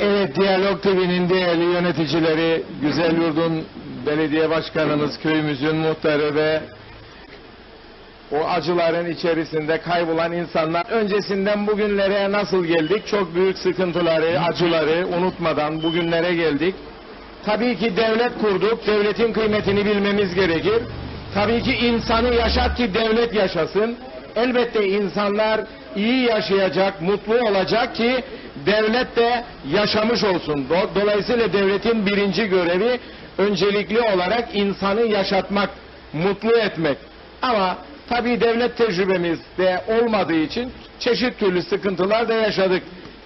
Evet, Diyalog TV'nin değerli yöneticileri, Güzel Yurdun Belediye Başkanımız, köyümüzün muhtarı ve o acıların içerisinde kaybolan insanlar öncesinden bugünlere nasıl geldik? Çok büyük sıkıntıları, acıları unutmadan bugünlere geldik. Tabii ki devlet kurduk, devletin kıymetini bilmemiz gerekir. Tabii ki insanı yaşat ki devlet yaşasın. Elbette insanlar iyi yaşayacak, mutlu olacak ki devlet de yaşamış olsun. Do- Dolayısıyla devletin birinci görevi öncelikli olarak insanı yaşatmak, mutlu etmek. Ama tabii devlet tecrübemiz de olmadığı için çeşit türlü sıkıntılar da yaşadık.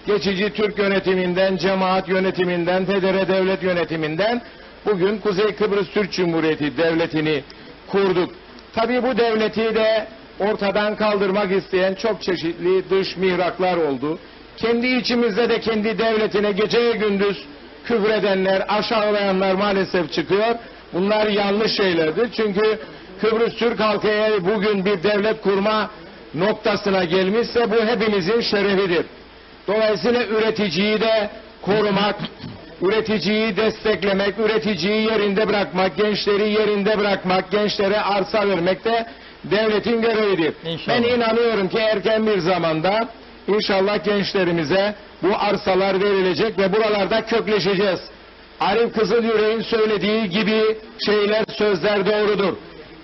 Geçici Türk yönetiminden, cemaat yönetiminden, federe devlet yönetiminden bugün Kuzey Kıbrıs Türk Cumhuriyeti devletini kurduk. Tabii bu devleti de ortadan kaldırmak isteyen çok çeşitli dış mihraklar oldu. Kendi içimizde de kendi devletine gece gündüz küfredenler, aşağılayanlar maalesef çıkıyor. Bunlar yanlış şeylerdir. Çünkü Kıbrıs Türk halkı eğer bugün bir devlet kurma noktasına gelmişse bu hepimizin şerefidir. Dolayısıyla üreticiyi de korumak, üreticiyi desteklemek, üreticiyi yerinde bırakmak, gençleri yerinde bırakmak, gençlere arsa vermek de devletin görevidir. İnşallah. Ben inanıyorum ki erken bir zamanda inşallah gençlerimize bu arsalar verilecek ve buralarda kökleşeceğiz. Arif Kızılyürek'in söylediği gibi şeyler, sözler doğrudur.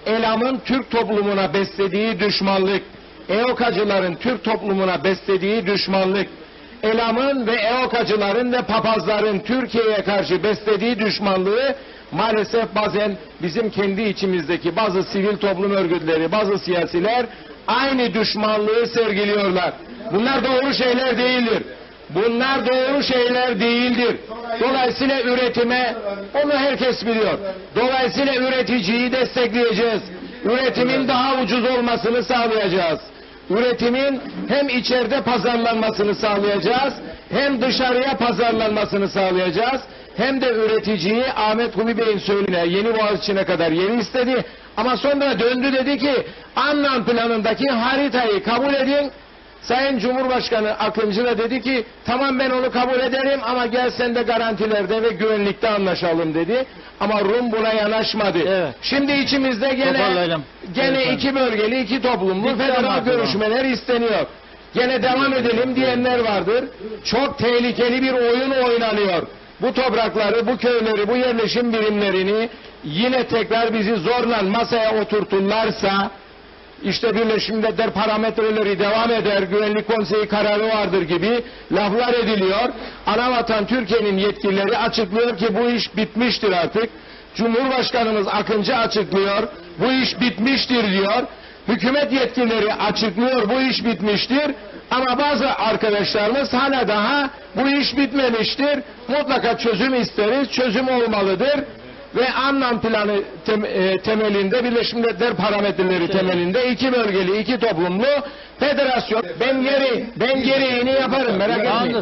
Elam'ın Türk toplumuna beslediği düşmanlık, EOKacıların Türk toplumuna beslediği düşmanlık, Elam'ın ve EOKacıların ve papazların Türkiye'ye karşı beslediği düşmanlığı maalesef bazen bizim kendi içimizdeki bazı sivil toplum örgütleri, bazı siyasiler aynı düşmanlığı sergiliyorlar. Bunlar doğru şeyler değildir. Bunlar doğru şeyler değildir. Dolayısıyla üretime, onu herkes biliyor. Dolayısıyla üreticiyi destekleyeceğiz. Üretimin daha ucuz olmasını sağlayacağız. Üretimin hem içeride pazarlanmasını sağlayacağız, hem dışarıya pazarlanmasını sağlayacağız, hem de üreticiyi Ahmet Kumi Bey'in söylediğine yeni Boğaziçi'ne kadar yeni istedi. Ama sonra döndü dedi ki Annan planındaki haritayı kabul edin, Sayın Cumhurbaşkanı Akıncı da dedi ki tamam ben onu kabul ederim ama gel sen de garantilerde ve güvenlikte anlaşalım dedi. Ama Rum buna yanaşmadı. Evet. Şimdi içimizde gene gene Evet, iki bölgeli iki toplumlu Bitti federal görüşmeler isteniyor. Gene devam edelim diyenler vardır. Çok tehlikeli bir oyun oynanıyor. Bu toprakları, bu köyleri, bu yerleşim birimlerini yine tekrar bizi zorla masaya oturturlarsa işte Birleşmiş Milletler parametreleri devam eder, Güvenlik Konseyi kararı vardır gibi laflar ediliyor. Anavatan Türkiye'nin yetkilileri açıklıyor ki bu iş bitmiştir artık. Cumhurbaşkanımız Akıncı açıklıyor, bu iş bitmiştir diyor. Hükümet yetkilileri açıklıyor, bu iş bitmiştir. Ama bazı arkadaşlarımız hala daha bu iş bitmemiştir. Mutlaka çözüm isteriz, çözüm olmalıdır ve Annan planı tem- e, temelinde Birleşmiş Milletler parametreleri temelinde iki bölgeli, iki toplumlu federasyon. Ben geri ben gereğini yaparım merak etmeyin.